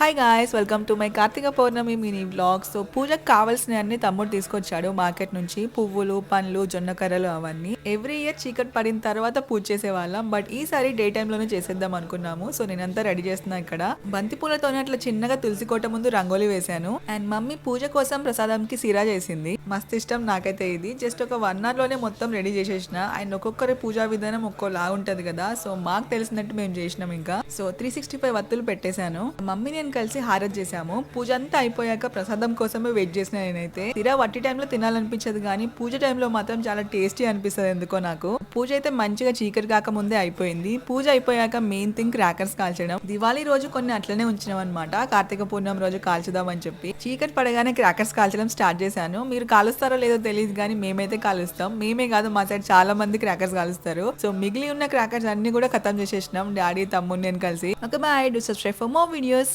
Hi guys welcome to my Kartika Pournami mini vlog so పూజకు కావాల్సిన అన్ని తమ్ముడు తీసుకొచ్చాడు మార్కెట్ నుంచి. పువ్వులు పండ్లు జొన్నకర్రలు అవన్నీ. ఎవ్రీ ఇయర్ చీకటి పడిన తర్వాత పూజ చేసేవాళ్ళం. బట్ ఈసారి డే లోనే చేసేద్దాం అనుకున్నాము. సో నేనంతా రెడీ చేస్తున్నా ఇక్కడ. బంతి పూలతోనే అట్లా చిన్నగా తులసి కోట ముందు రంగోలి వేశాను. అండ్ మమ్మీ పూజ కోసం ప్రసాదంకి సిరా చేసింది. మస్తు ఇష్టం నాకైతే ఇది. జస్ట్ ఒక వన్ అవర్లోనే మొత్తం రెడీ చేసేసిన. అండ్ ఒక్కొక్కరి పూజా విధానం ఒక్కోలా ఉంటది కదా. సో మాకు తెలిసినట్టు మేము చేసినాం ఇంకా. సో త్రీ సిక్స్టీ ఫైవ్ వత్తులు పెట్టేశాను. మమ్మీ నేను కలిసి హారత్ చేశాము. పూజ అంతా అయిపోయాక ప్రసాదం కోసమే వెయిట్ చేసిన నేనైతే. తీరా వట్టి టైంలో తినాలనిపించదు కానీ పూజ టైంలో మాత్రం చాలా టేస్టీ అనిపిస్తుంది ఎందుకో నాకు. పూజ అయితే మంచిగా చీకటి కాక ముందే అయిపోయింది. పూజ అయిపోయాక మెయిన్ థింగ్ క్రాకర్స్ కాల్చడం. దివాళీ రోజు కొన్ని అట్లనే ఉంచినాం అనమాట కార్తీక పూర్ణం రోజు కాల్చుదామని చెప్పి. చీకటి పడగానే క్రాకర్స్ కాల్చడం స్టార్ట్ చేశాను. మీరు కాలుస్తారో లేదో తెలియదు కానీ మేమైతే కాలుస్తాం. మేమే కాదు మా సైడ్ చాలా మంది క్రాకర్స్ కాలుస్తారు. సో మిగిలి ఉన్న క్రాకర్స్ అన్ని కూడా ఖతం చేసేసినాం. డాడీ తమ్ముడు నేను కలిసి. ఒక bye. Do subscribe for more videos